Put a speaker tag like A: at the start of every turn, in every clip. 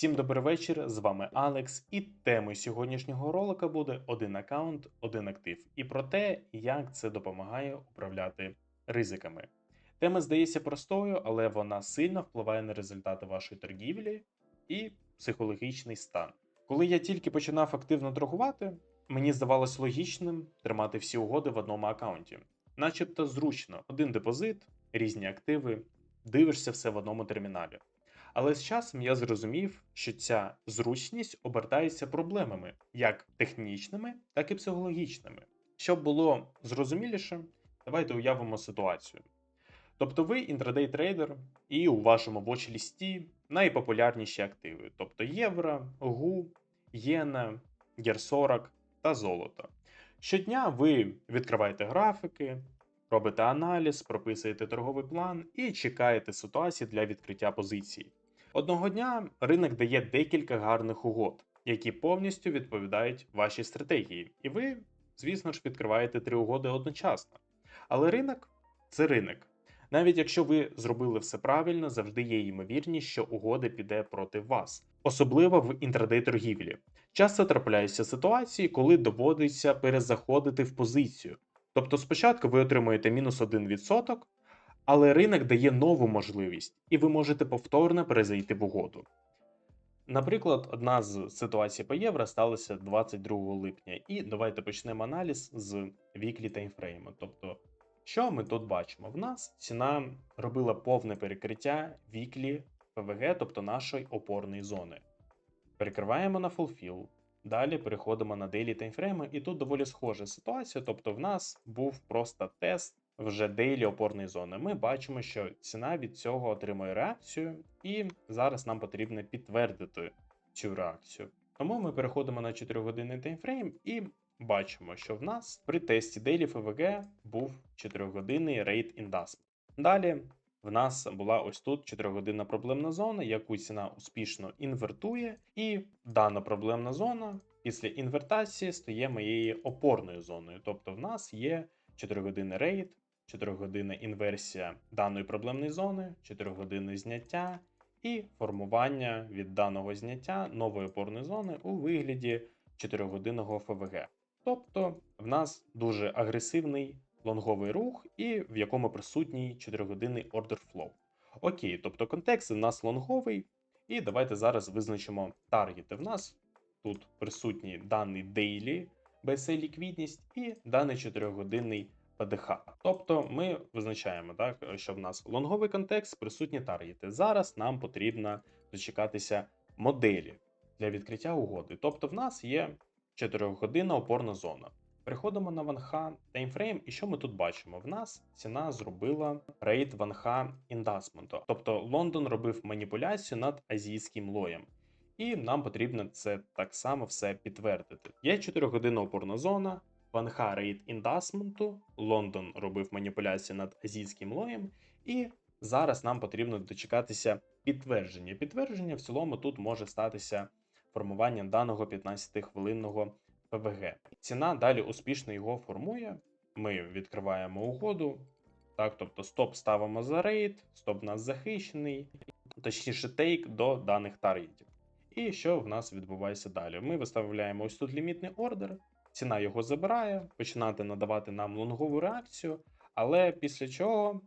A: Всім добрий вечір. З вами Алекс, і темою сьогоднішнього ролика буде один аккаунт, один актив, і про те, як це допомагає управляти ризиками. Тема здається простою, але вона сильно впливає на результати вашої торгівлі і психологічний стан. Коли я тільки починав активно торгувати, мені здавалось логічним тримати всі угоди в одному аккаунті, начебто зручно, один депозит, різні активи, дивишся все в одному терміналі. Але з часом я зрозумів, що ця зручність обертається проблемами, як технічними, так і психологічними. Щоб було зрозуміліше, давайте уявимо ситуацію. Тобто ви інтрадей трейдер, і у вашому watch-лісті найпопулярніші активи, тобто євро, гу, єна, гер 40 та золото. Щодня ви відкриваєте графіки, робите аналіз, прописуєте торговий план і чекаєте ситуації для відкриття позицій. Одного дня ринок дає декілька гарних угод, які повністю відповідають вашій стратегії, і ви, звісно ж, відкриваєте три угоди одночасно. Але ринок це ринок. Навіть якщо ви зробили все правильно, завжди є ймовірність, що угода піде проти вас, особливо в інтрадей торгівлі. Часто трапляються ситуації, коли доводиться перезаходити в позицію. Тобто спочатку ви отримуєте мінус 1%, але ринок дає нову можливість, і ви можете повторно перезайти в угоду. Наприклад, одна з ситуацій по євро сталася 22 липня, і давайте почнемо аналіз з віклі таймфрейму. Тобто, що ми тут бачимо? В нас ціна робила повне перекриття віклі ПВГ, тобто нашої опорної зони. Перекриваємо на фулфіл. Далі переходимо на дейлі таймфрейми, і тут доволі схожа ситуація. Тобто, в нас був просто тест вже дейлі опорної зони. Ми бачимо, що ціна від цього отримує реакцію, і зараз нам потрібно підтвердити цю реакцію. Тому ми переходимо на 4 годинний таймфрейм і бачимо, що в нас при тесті Daily FVG був 4-годинний рейд індас. Далі в нас була ось тут 4-годинна проблемна зона, яку ціна успішно інвертує, і дана проблемна зона після інвертації стає моєю опорною зоною. Тобто в нас є 4-годинний рейд, 4-годинна інверсія даної проблемної зони, 4-годинне зняття і формування від даного зняття нової опорної зони у вигляді 4-годинного ФВГ. Тобто в нас дуже агресивний лонговий рух, і в якому присутній 4-годинний order flow. Окей, тобто контекст у нас лонговий, і давайте зараз визначимо таргети. В нас тут присутній даний daily BSA ліквідність і даний 4-годинний ПДХ. Тобто ми визначаємо, так, що в нас лонговий контекст, присутні таргети. Зараз нам потрібно дочекатися моделі для відкриття угоди. Тобто, в нас є 4-годинна опорна зона. Переходимо на ванха таймфрейм, і що ми тут бачимо? В нас ціна зробила рейд ванха індасменту. Тобто Лондон робив маніпуляцію над азійським лоєм. І нам потрібно це так само все підтвердити. Є 4-годинна опорна зона, Ванха рейд індасменту, Лондон робив маніпуляцію над азійським лоєм, і зараз нам потрібно дочекатися підтвердження. Підтвердження в цілому тут може статися формування даного 15-хвилинного ПВГ. Ціна далі успішно його формує. Ми відкриваємо угоду. Так, тобто стоп ставимо за рейд, стоп у нас захищений, точніше тейк до даних таргетів. І що в нас відбувається далі? Ми виставляємо ось тут лімітний ордер, ціна його забирає, починати надавати нам лонгову реакцію, але після чого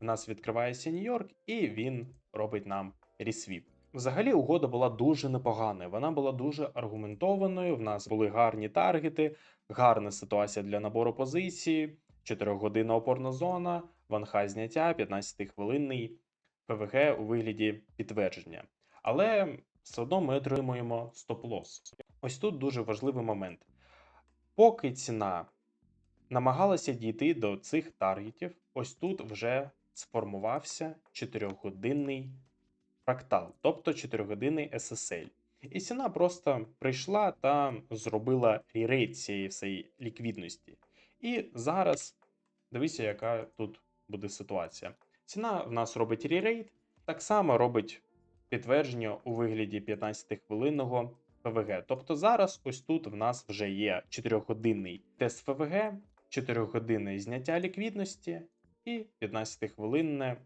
A: в нас відкривається Нью-Йорк і він робить нам ресвіп. Взагалі, угода була дуже непоганою, вона була дуже аргументованою. В нас були гарні таргети, гарна ситуація для набору позиції, 4-годинна опорна зона, ванха зняття, 15-хвилинний ПВГ у вигляді підтвердження. Але все одно ми отримуємо стоп-лос. Ось тут дуже важливий момент. Поки ціна намагалася дійти до цих таргетів, ось тут вже сформувався 4-годинний фрактал, тобто 4-годинний SSL. І ціна просто прийшла та зробила ререйт цієї всієї ліквідності. І зараз дивіться, яка тут буде ситуація. Ціна в нас робить ререйт, так само робить підтвердження у вигляді 15-хвилинного ПВГ. Тобто зараз ось тут в нас вже є 4-годинний тест ФВГ, 4-годинне зняття ліквідності і 15-хвилинне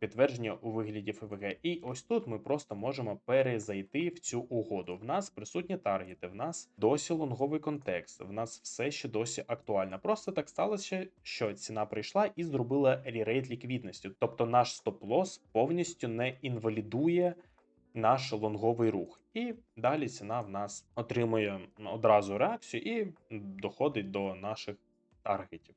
A: підтвердження у вигляді ФВГ. І ось тут ми просто можемо перезайти в цю угоду. В нас присутні таргети, в нас досі лонговий контекст, в нас все ще досі актуально. Просто так сталося, що ціна прийшла і зробила ререйт ліквідності. Тобто наш стоп-лос повністю не інвалідує наш лонговий рух. І далі ціна в нас отримує одразу реакцію і доходить до наших таргетів.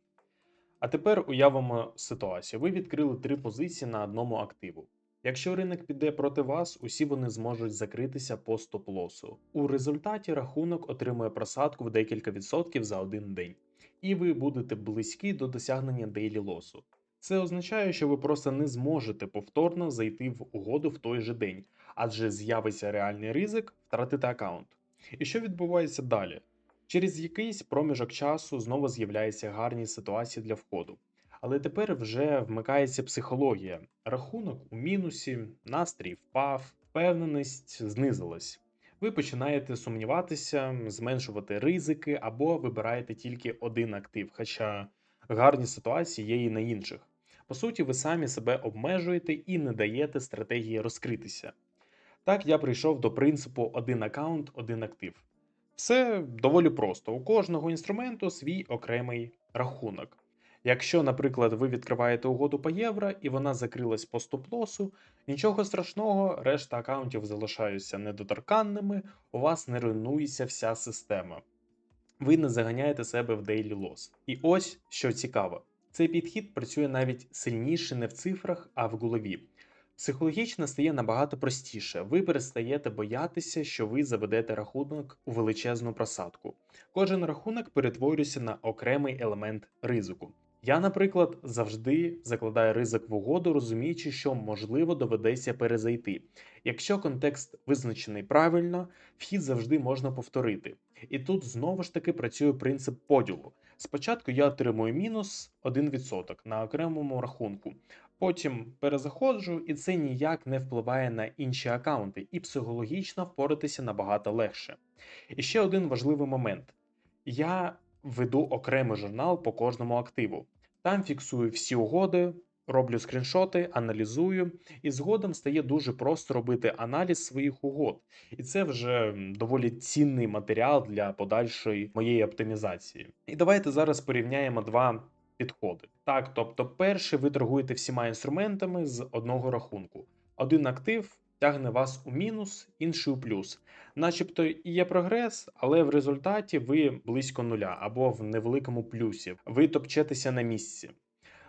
A: А тепер уявимо ситуацію. Ви відкрили три позиції на одному активу. Якщо ринок піде проти вас, усі вони зможуть закритися по стоп-лосу. У результаті рахунок отримує просадку в декілька відсотків за один день, і ви будете близькі до досягнення дейлі лосу. Це означає, що ви просто не зможете повторно зайти в угоду в той же день, адже з'явиться реальний ризик втратити аккаунт. І що відбувається далі? Через якийсь проміжок часу знову з'являються гарні ситуації для входу. Але тепер вже вмикається психологія. Рахунок у мінусі, настрій впав, впевненість знизилась. Ви починаєте сумніватися, зменшувати ризики або вибираєте тільки один актив, хоча гарні ситуації є і на інших. По суті, ви самі себе обмежуєте і не даєте стратегії розкритися. Так я прийшов до принципу один аккаунт, один актив. Все доволі просто. У кожного інструменту свій окремий рахунок. Якщо, наприклад, ви відкриваєте угоду по євро і вона закрилась по стоп-лосу, нічого страшного, решта аккаунтів залишаються недоторканними, у вас не руйнується вся система. Ви не заганяєте себе в дейлі лос. І ось що цікаво: цей підхід працює навіть сильніше не в цифрах, а в голові. Психологічно стає набагато простіше. Ви перестаєте боятися, що ви заведете рахунок у величезну просадку. Кожен рахунок перетворюється на окремий елемент ризику. Я, наприклад, завжди закладаю ризик в угоду, розуміючи, що можливо доведеться перезайти. Якщо контекст визначений правильно, вхід завжди можна повторити. І тут знову ж таки працює принцип поділу. Спочатку я отримую мінус 1% на окремому рахунку, потім перезаходжу, і це ніяк не впливає на інші аккаунти, і психологічно впоратися набагато легше. І ще один важливий момент: я веду окремий журнал по кожному активу. Там фіксую всі угоди, роблю скріншоти, аналізую, і згодом стає дуже просто робити аналіз своїх угод. І це вже доволі цінний матеріал для подальшої моєї оптимізації. І давайте зараз порівняємо два підходи. Так, тобто, перший ви торгуєте всіма інструментами з одного рахунку. Один актив тягне вас у мінус, інший у плюс. Начебто і є прогрес, але в результаті ви близько нуля або в невеликому плюсі. Ви топчетеся на місці.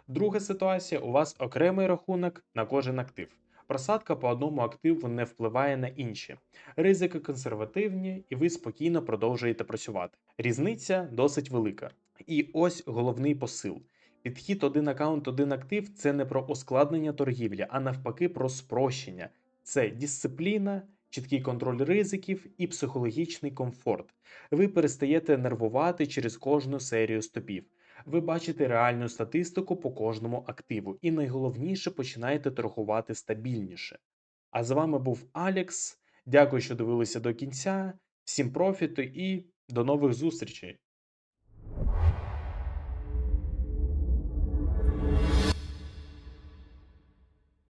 A: Друга ситуація: у вас окремий рахунок на кожен актив. Просадка по одному активу не впливає на інші. Ризики консервативні, і ви спокійно продовжуєте працювати. Різниця досить велика. І ось головний посил. Підхід один аккаунт, один актив це не про ускладнення торгівлі, а навпаки, про спрощення. Це дисципліна, чіткий контроль ризиків і психологічний комфорт. Ви перестаєте нервувати через кожну серію стопів. Ви бачите реальну статистику по кожному активу, і найголовніше починаєте торгувати стабільніше. А з вами був Алекс. Дякую, що дивилися до кінця. Всім профіту і до нових зустрічей!